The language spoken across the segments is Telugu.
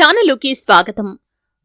ఛానలుకి స్వాగతం.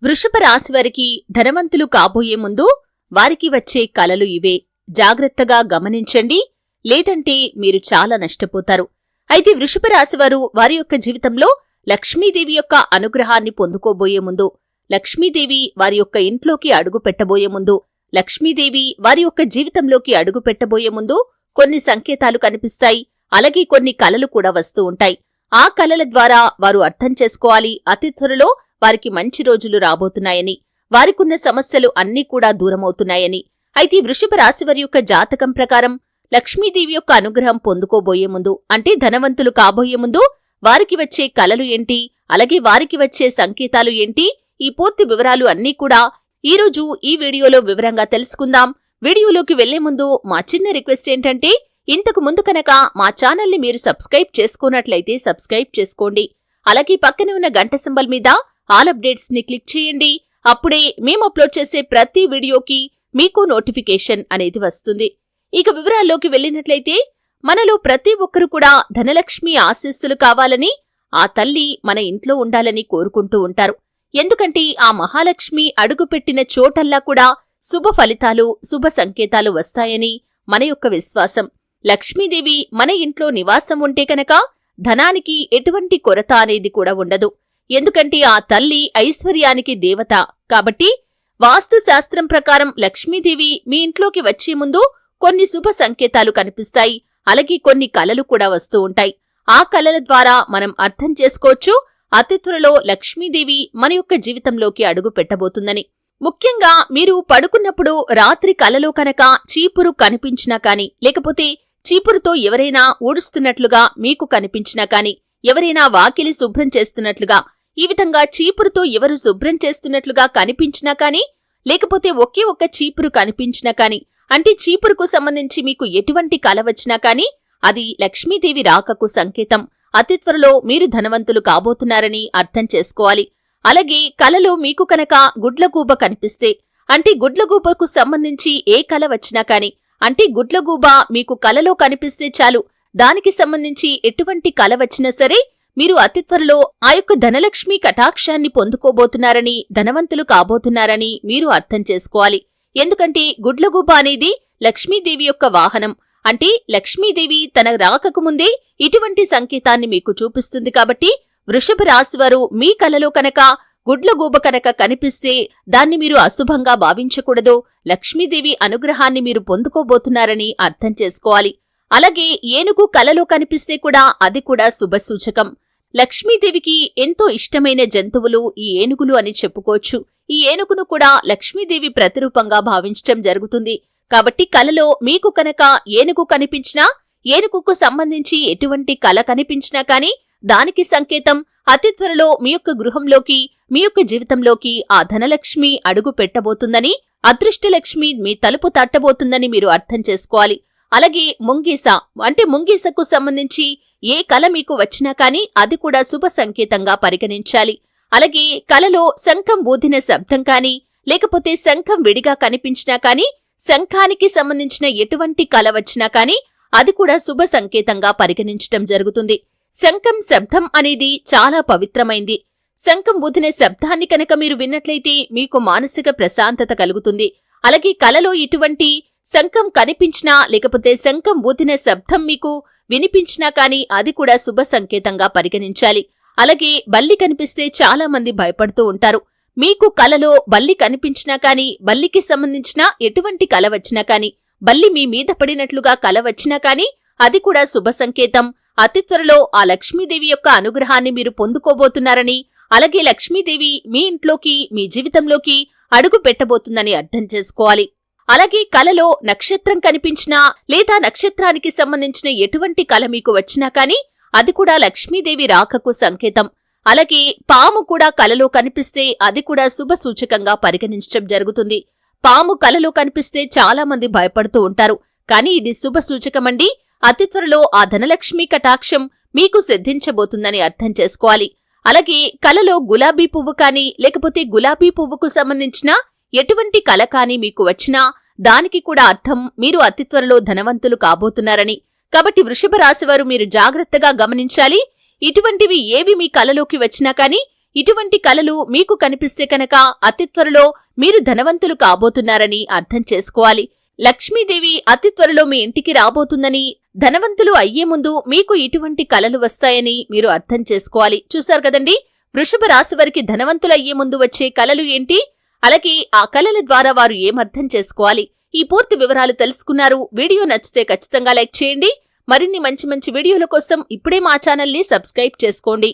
వృషభ రాశి వారికి ధనవంతులు కాబోయే ముందు వారికి వచ్చే కలలు ఇవే. జాగ్రత్తగా గమనించండి. లేదంటే మీరు చాలా నష్టపోతారు. అయితే వృషభ రాశివారు వారి యొక్క జీవితంలో లక్ష్మీదేవి యొక్క అనుగ్రహాన్ని పొందుకోబోయే ముందు లక్ష్మీదేవి వారి యొక్క ఇంట్లోకి అడుగు పెట్టబోయే ముందు లక్ష్మీదేవి వారి యొక్క జీవితంలోకి అడుగు పెట్టబోయే ముందు కొన్ని సంకేతాలు కనిపిస్తాయి. అలాగే కొన్ని కలలు కూడా వస్తూ ఉంటాయి. ఆ కళల ద్వారా వారు అర్థం చేసుకోవాలి. అతి త్వరలో వారికి మంచి రోజులు రాబోతున్నాయని వారికున్న సమస్యలు అన్నీ కూడా దూరమవుతున్నాయని. అయితే వృషభ రాశివారి యొక్క జాతకం ప్రకారం లక్ష్మీదేవి యొక్క అనుగ్రహం పొందుకోబోయే ముందు అంటే ధనవంతులు కాబోయే ముందు వారికి వచ్చే కలలు ఏంటి? అలాగే వారికి వచ్చే సంకేతాలు ఏంటి? ఈ పూర్తి వివరాలు అన్నీ కూడా ఈరోజు ఈ వీడియోలో వివరంగా తెలుసుకుందాం. వీడియోలోకి వెళ్ళే ముందు మా చిన్న రిక్వెస్ట్ ఏంటంటే ఇంతకు ముందు కనుక మా ఛానల్ని మీరు సబ్స్క్రైబ్ చేసుకున్నట్లయితే సబ్స్క్రైబ్ చేసుకోండి. అలాగే పక్కనే ఉన్న గంట సింబల్ మీద ఆల్ అప్డేట్స్ని క్లిక్ చేయండి. అప్పుడే మేము అప్లోడ్ చేసే ప్రతి వీడియోకి మీకు నోటిఫికేషన్ అనేది వస్తుంది. ఇక వివరాల్లోకి వెళ్ళినట్లయితే మనలో ప్రతి ఒక్కరు కూడా ధనలక్ష్మి ఆశీస్సులు కావాలని ఆ తల్లి మన ఇంట్లో ఉండాలని కోరుకుంటూ ఉంటారు. ఎందుకంటే ఆ మహాలక్ష్మి అడుగుపెట్టిన చోటల్లా కూడా శుభ ఫలితాలు శుభ సంకేతాలు వస్తాయని మన యొక్క విశ్వాసం. లక్ష్మీదేవి మన ఇంట్లో నివాసం ఉంటే కనుక ధనానికి ఎటువంటి కొరత అనేది కూడా ఉండదు. ఎందుకంటే ఆ తల్లి ఐశ్వర్యానికి దేవత. కాబట్టి వాస్తు శాస్త్రం ప్రకారం లక్ష్మీదేవి మీ ఇంట్లోకి వచ్చే ముందు కొన్ని శుభ సంకేతాలు కనిపిస్తాయి. అలాగే కొన్ని కలలు కూడా వస్తూ ఉంటాయి. ఆ కలల ద్వారా మనం అర్థం చేసుకోవచ్చు. అతి త్వరలో లక్ష్మీదేవి మన యొక్క జీవితంలోకి అడుగు పెట్టబోతుందని. ముఖ్యంగా మీరు పడుకున్నప్పుడు రాత్రి కలలో కనుక చీపురు కనిపించినా కాని లేకపోతే చీపురుతో ఎవరైనా ఊడుస్తున్నట్లుగా మీకు కనిపించినా కాని ఎవరైనా వాకిలి శుభ్రం చేస్తున్నట్లుగా ఈ విధంగా చీపురుతో ఎవరు శుభ్రం చేస్తున్నట్లుగా కనిపించినా కాని లేకపోతే ఒకే ఒక్క చీపురు కనిపించినా కాని అంటే చీపురుకు సంబంధించి మీకు ఎటువంటి కల వచ్చినా కాని అది లక్ష్మీదేవి రాకకు సంకేతం. అతి త్వరలో మీరు ధనవంతులు కాబోతున్నారని అర్థం చేసుకోవాలి. అలాగే కలలో మీకు కనుక గుడ్లగూబ కనిపిస్తే అంటే గుడ్లగూబకు సంబంధించి ఏ కల వచ్చినా కాని అంటే గుడ్లగూబ మీకు కలలో కనిపిస్తే చాలు. దానికి సంబంధించి ఎటువంటి కల వచ్చినా సరే మీరు అతి త్వరలో ఆ యొక్క ధనలక్ష్మి కటాక్షాన్ని పొందుకోబోతున్నారని ధనవంతులు కాబోతున్నారని మీరు అర్థం చేసుకోవాలి. ఎందుకంటే గుడ్లగూబ అనేది లక్ష్మీదేవి యొక్క వాహనం. అంటే లక్ష్మీదేవి తన రాకకు ముందే ఇటువంటి సంకేతాన్ని మీకు చూపిస్తుంది కాబట్టి వృషభ రాశివారు మీ కలలో కనుక గుడ్లగూబ కనుక కనిపిస్తే దాన్ని మీరు అశుభంగా భావించకూడదు. లక్ష్మీదేవి అనుగ్రహాన్ని మీరు పొందుకోబోతున్నారని అర్థం చేసుకోవాలి. అలాగే ఏనుగు కలలో కనిపిస్తే కూడా అది కూడా శుభసూచకం. లక్ష్మీదేవికి ఎంతో ఇష్టమైన జంతువులు ఈ ఏనుగులు అని చెప్పుకోవచ్చు. ఈ ఏనుగును కూడా లక్ష్మీదేవి ప్రతిరూపంగా భావించటం జరుగుతుంది. కాబట్టి కలలో మీకు కనుక ఏనుగు కనిపించినా ఏనుగుకు సంబంధించి ఎటువంటి కల కనిపించినా కానీ దానికి సంకేతం అతి త్వరలో మీ యొక్క గృహంలోకి మీ యొక్క జీవితంలోకి ఆ ధనలక్ష్మి అడుగు పెట్టబోతుందని అదృష్టలక్ష్మి మీ తలుపు తట్టబోతుందని మీరు అర్థం చేసుకోవాలి. అలాగే ముంగీస అంటే ముంగీసకు సంబంధించి ఏ కల మీకు వచ్చినా కానీ అది కూడా శుభ సంకేతంగా పరిగణించాలి. అలాగే కలలో శంఖం ఊదిన శబ్దం కానీ లేకపోతే శంఖం విడిగా కనిపించినా కానీ శంఖానికి సంబంధించిన ఎటువంటి కల వచ్చినా కానీ అది కూడా శుభ సంకేతంగా పరిగణించటం జరుగుతుంది. శంఖం శబ్దం అనేది చాలా పవిత్రమైంది. శంఖం ఊదిన శబ్దాన్ని కనుక మీరు విన్నట్లయితే మీకు మానసిక ప్రశాంతత కలుగుతుంది. అలాగే కలలో ఇటువంటి శంఖం కనిపించినా లేకపోతే శంఖం ఊదిన శబ్దం మీకు వినిపించినా కానీ అది కూడా శుభ సంకేతంగా పరిగణించాలి. అలాగే బల్లి కనిపిస్తే చాలా మంది భయపడుతూ ఉంటారు. మీకు కలలో బల్లి కనిపించినా కానీ బల్లికి సంబంధించిన ఎటువంటి కల వచ్చినా కానీ బల్లి మీ మీద పడినట్లుగా కల వచ్చినా కానీ అది కూడా శుభ సంకేతం. అతి త్వరలో ఆ లక్ష్మీదేవి యొక్క అనుగ్రహాన్ని మీరు పొందుకోబోతున్నారని అలాగే లక్ష్మీదేవి మీ ఇంట్లోకి మీ జీవితంలోకి అడుగు పెట్టబోతుందని అర్థం చేసుకోవాలి. అలాగే కలలో నక్షత్రం కనిపించినా లేదా నక్షత్రానికి సంబంధించిన ఎటువంటి కల మీకు వచ్చినా కానీ అది కూడా లక్ష్మీదేవి రాకకు సంకేతం. అలాగే పాము కూడా కలలో కనిపిస్తే అది కూడా శుభ సూచకంగా పరిగణించడం జరుగుతుంది. పాము కలలో కనిపిస్తే చాలా మంది భయపడుతూ ఉంటారు. కానీ ఇది శుభ సూచకమండి. అతి త్వరలో ఆ ధనలక్ష్మి కటాక్షం మీకు సిద్ధించబోతుందని అర్థం చేసుకోవాలి. అలాగే కలలో గులాబీ పువ్వు కానీ లేకపోతే గులాబీ పువ్వుకు సంబంధించిన ఎటువంటి కల కానీ మీకు వచ్చినా దానికి కూడా అర్థం మీరు అతి త్వరలో ధనవంతులు కాబోతున్నారని. కాబట్టి వృషభ రాశివారు మీరు జాగ్రత్తగా గమనించాలి. ఇటువంటివి ఏవి మీ కలలోకి వచ్చినా కానీ ఇటువంటి కలలు మీకు కనిపిస్తే కనుక అతి త్వరలో మీరు ధనవంతులు కాబోతున్నారని అర్థం చేసుకోవాలి. లక్ష్మీదేవి అతి త్వరలో మీ ఇంటికి రాబోతుందని ధనవంతులు అయ్యే ముందు మీకు ఇటువంటి కలలు వస్తాయని మీరు అర్థం చేసుకోవాలి. చూశారు కదండి? వృషభ రాశి వారికి ధనవంతులు అయ్యే ముందు వచ్చే కలలు ఏంటి? అలాగే ఆ కలల ద్వారా వారు ఏమర్థం చేసుకోవాలి? ఈ పూర్తి వివరాలు తెలుసుకున్నారు. వీడియో నచ్చితే ఖచ్చితంగా లైక్ చేయండి. మరిన్ని మంచి మంచి వీడియోల కోసం ఇప్పుడే మా ఛానల్ని సబ్స్క్రైబ్ చేసుకోండి.